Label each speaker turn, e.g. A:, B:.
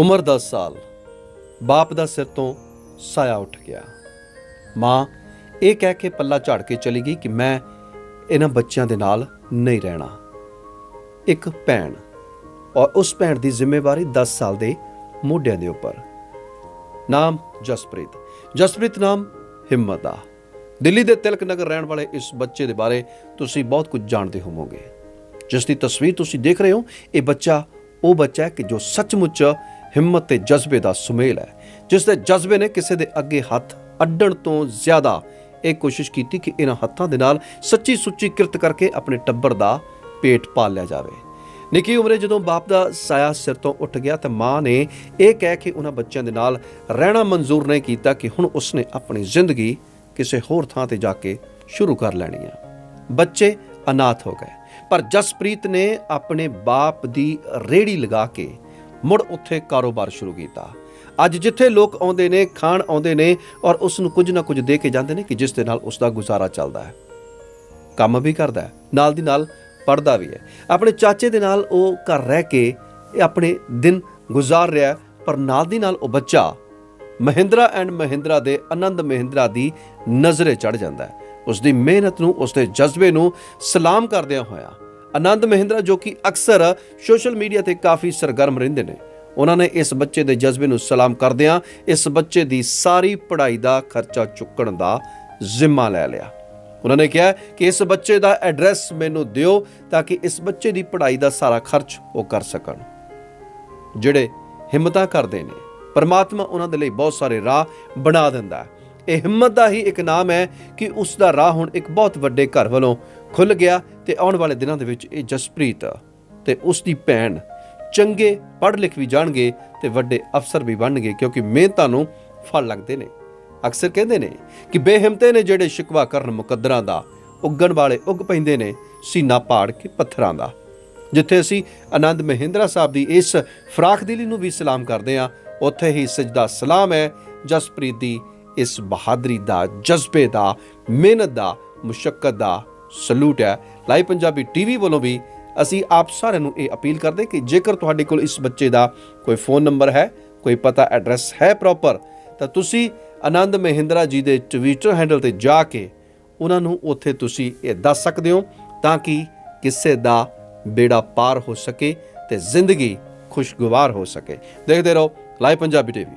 A: ਉਮਰ 10 ਸਾਲ, ਬਾਪ ਦਾ ਸਿਰ ਤੋਂ ਸਾਇਆ ਉੱਠ ਗਿਆ। ਮਾਂ ਇਹ ਕਹਿ ਕੇ ਪੱਲਾ ਝਾੜ ਕੇ ਚਲੀ ਗਈ ਕਿ ਮੈਂ ਇਹਨਾਂ ਬੱਚਿਆਂ ਦੇ ਨਾਲ ਨਹੀਂ ਰਹਿਣਾ। ਇੱਕ ਭੈਣ ਔਰ ਉਸ ਭੈਣ ਦੀ ਜ਼ਿੰਮੇਵਾਰੀ 10 ਸਾਲ ਦੇ ਮੋਢਿਆਂ ਦੇ ਉੱਪਰ। ਨਾਮ ਜਸਪ੍ਰੀਤ। ਜਸਪ੍ਰੀਤ ਨਾਮ ਹਿੰਮਤ ਦਾ ਦਿੱਲੀ ਦੇ ਤਿਲਕ ਨਗਰ ਰਹਿਣ ਵਾਲੇ ਇਸ ਬੱਚੇ ਦੇ ਬਾਰੇ ਤੁਸੀਂ ਬਹੁਤ ਕੁਝ ਜਾਣਦੇ ਹੋਵੋਗੇ। ਜਿਸ ਦੀ ਤਸਵੀਰ ਤੁਸੀਂ ਦੇਖ ਰਹੇ ਹੋ, ਇਹ ਬੱਚਾ ਉਹ ਬੱਚਾ ਹੈ ਕਿ ਜੋ ਸੱਚਮੁੱਚ ਹਿੰਮਤ ਤੇ ਜਜ਼ਬੇ ਦਾ ਸੁਮੇਲ ਹੈ ਜਿਸ ਦੇ ਜਜ਼ਬੇ ਨੇ ਕਿਸੇ ਦੇ ਅੱਗੇ ਹੱਥ ਅੱਡਣ ਤੋਂ ਜ਼ਿਆਦਾ ਇਹ ਕੋਸ਼ਿਸ਼ ਕੀਤੀ ਕਿ ਇਹਨਾਂ ਹੱਥਾਂ ਦੇ ਨਾਲ ਸੱਚੀ ਸੁੱਚੀ ਕਿਰਤ ਕਰਕੇ ਆਪਣੇ ਟੱਬਰ ਦਾ ਪੇਟ ਪਾਲ ਲਿਆ ਜਾਵੇ। ਨਿੱਕੀ ਉਮਰੇ ਜਦੋਂ ਬਾਪ ਦਾ ਸਾਇਆ ਸਿਰ ਤੋਂ ਉੱਠ ਗਿਆ ਤਾਂ ਮਾਂ ਨੇ ਇਹ ਕਹਿ ਕੇ ਉਹਨਾਂ ਬੱਚਿਆਂ ਦੇ ਨਾਲ ਰਹਿਣਾ ਮਨਜ਼ੂਰ ਨਹੀਂ ਕੀਤਾ ਕਿ ਹੁਣ ਉਸਨੇ ਆਪਣੀ ਜ਼ਿੰਦਗੀ ਕਿਸੇ ਹੋਰ ਥਾਂ ਤੇ ਜਾ ਕੇ ਸ਼ੁਰੂ ਕਰ ਲੈਣੀ ਹੈ ਬੱਚੇ ਅਨਾਥ ਹੋ ਗਏ, ਪਰ ਜਸਪ੍ਰੀਤ ਨੇ ਆਪਣੇ ਬਾਪ ਦੀ ਰੇੜੀ ਲਗਾ ਕੇ ਮੁੜ ਉੱਥੇ ਕਾਰੋਬਾਰ ਸ਼ੁਰੂ ਕੀਤਾ। ਅੱਜ ਜਿੱਥੇ ਲੋਕ ਆਉਂਦੇ ਨੇ, ਖਾਣ ਆਉਂਦੇ ਨੇ ਔਰ ਉਸ ਨੂੰ ਕੁਝ ਨਾ ਕੁਝ ਦੇ ਕੇ ਜਾਂਦੇ ਨੇ ਕਿ ਜਿਸ ਦੇ ਨਾਲ ਉਸ ਦਾ ਗੁਜ਼ਾਰਾ ਚੱਲਦਾ ਹੈ। ਕੰਮ ਵੀ ਕਰਦਾ ਹੈ, ਨਾਲ ਦੀ ਨਾਲ ਪੜਦਾ ਵੀ ਹੈ। ਆਪਣੇ ਚਾਚੇ ਦੇ ਨਾਲ ਉਹ ਘਰ ਰਹਿ ਕੇ ਆਪਣੇ ਦਿਨ ਗੁਜ਼ਾਰ ਰਿਹਾ ਪਰ ਨਾਲ ਦੀ ਨਾਲ ਉਹ ਬੱਚਾ ਮਹਿੰਦਰਾ ਐਂਡ ਮਹਿੰਦਰਾ ਦੇ ਆਨੰਦ ਮਹਿੰਦਰਾ ਦੀ ਨਜ਼ਰੇ ਚੜ ਜਾਂਦਾ ਹੈ। ਉਸ ਦੀ ਮਿਹਨਤ ਨੂੰ ਉਸ ਦੇ ਜਜ਼ਬੇ ਨੂੰ ਸਲਾਮ ਕਰਦਿਆਂ ਹੋਇਆ ਆਨੰਦ ਮਹਿੰਦਰਾ, ਜੋ ਕਿ ਅਕਸਰ ਸੋਸ਼ਲ ਮੀਡੀਆ ਤੇ ਕਾਫੀ ਸਰਗਰਮ ਰਹਿੰਦੇ ਨੇ। ਉਹਨਾਂ ਨੇ ਇਸ ਬੱਚੇ ਦੇ ਜਜ਼ਬੇ ਨੂੰ ਸਲਾਮ ਕਰਦਿਆਂ ਇਸ ਬੱਚੇ ਦੀ ਸਾਰੀ ਪੜ੍ਹਾਈ ਦਾ ਖਰਚਾ ਚੁੱਕਣ ਦਾ ਜ਼ਿੰਮਾ ਲੈ ਲਿਆ। ਉਹਨਾਂ ਨੇ ਕਿਹਾ ਕਿ ਇਸ ਬੱਚੇ ਦਾ ਐਡਰੈਸ ਮੈਨੂੰ ਦਿਓ ਤਾਂ ਕਿ ਇਸ ਬੱਚੇ ਦੀ ਪੜ੍ਹਾਈ ਦਾ ਸਾਰਾ ਖਰਚ ਉਹ ਕਰ ਸਕਣ। ਜਿਹੜੇ ਹਿੰਮਤਾਂ ਕਰਦੇ ਨੇ, ਪਰਮਾਤਮਾ ਉਹਨਾਂ ਦੇ ਲਈ ਬਹੁਤ ਸਾਰੇ ਰਾਹ ਬਣਾ ਦਿੰਦਾ ਹੈ। ਇਹ ਹਿੰਮਤ ਦਾ ਹੀ ਇੱਕ ਨਾਮ ਹੈ ਕਿ ਉਸ ਦਾ ਰਾਹ ਹੁਣ ਇੱਕ ਬਹੁਤ ਵੱਡੇ ਘਰ ਵੱਲੋਂ ਖੁੱਲ ਗਿਆ ਤੇ ਆਉਣ ਵਾਲੇ ਦਿਨਾਂ ਦੇ ਵਿੱਚ ਇਹ ਜਸਪ੍ਰੀਤ ਤੇ ਉਸ ਦੀ ਭੈਣ ਚੰਗੇ ਪੜ੍ਹ ਲਿਖ ਵੀ ਜਾਣਗੇ ਤੇ ਵੱਡੇ ਅਫਸਰ ਵੀ ਬਣਨਗੇ ਕਿਉਂਕਿ ਮਿਹਨਤਾਂ ਨੂੰ ਫਲ ਲੱਗਦੇ ਨੇ। ਅਕਸਰ ਕਹਿੰਦੇ ਨੇ ਕਿ ਬੇਹਿੰਮਤੇ ਨੇ ਜਿਹੜੇ ਸ਼ਿਕਵਾ ਕਰਨ ਮੁਕੱਦਰਾਂ ਦਾ, ਉੱਗਣ ਵਾਲੇ ਉੱਗ ਪੈਂਦੇ ਨੇ, ਸੀਨਾ ਪਾੜ ਕੇ ਪੱਥਰਾਂ ਦਾ। ਜਿੱਥੇ ਅਸੀਂ ਆਨੰਦ ਮਹਿੰਦਰਾ ਸਾਹਿਬ ਦੀ ਇਸ ਫਰਾਖ ਦਿਲੀ ਨੂੰ ਵੀ ਸਲਾਮ ਕਰਦੇ ਹਾਂ, ਉੱਥੇ ਹੀ ਸਜਦਾ ਸਲਾਮ ਹੈ ਜਸਪ੍ਰੀਤ ਦੀ ਇਸ ਬਹਾਦਰੀ ਦਾ, ਜਜ਼ਬੇ ਦਾ, ਮਿਹਨਤ ਦਾ ਮੁਸ਼ਕਲ ਦਾ ਸਲੂਟ ਹੈ। ਲਾਈਵ ਪੰਜਾਬੀ ਟੀਵੀ ਵੱਲੋਂ ਵੀ ਅਸੀਂ ਆਪ ਸਾਰਿਆਂ ਨੂੰ ਇਹ ਅਪੀਲ ਕਰਦੇ ਕਿ ਜੇਕਰ ਤੁਹਾਡੇ ਕੋਲ ਇਸ ਬੱਚੇ ਦਾ ਕੋਈ ਫੋਨ ਨੰਬਰ ਹੈ, ਕੋਈ ਪਤਾ ਐਡਰੈਸ ਹੈ ਪ੍ਰੋਪਰ, ਤਾਂ ਤੁਸੀਂ ਆਨੰਦ ਮਹਿੰਦਰਾ ਜੀ ਦੇ ਟਵਿੱਟਰ ਹੈਂਡਲ ਤੇ ਜਾ ਕੇ ਉਹਨਾਂ ਨੂੰ ਉੱਥੇ ਤੁਸੀਂ ਇਹ ਦੱਸ ਸਕਦੇ ਹੋ ਤਾਂ ਕਿ ਕਿਸੇ ਦਾ ਬੇੜਾ ਪਾਰ ਹੋ ਸਕੇ ਤੇ ਜ਼ਿੰਦਗੀ ਖੁਸ਼ਗਵਾਰ ਹੋ ਸਕੇ। ਦੇਖਦੇ ਰਹੋ live Punjabi TV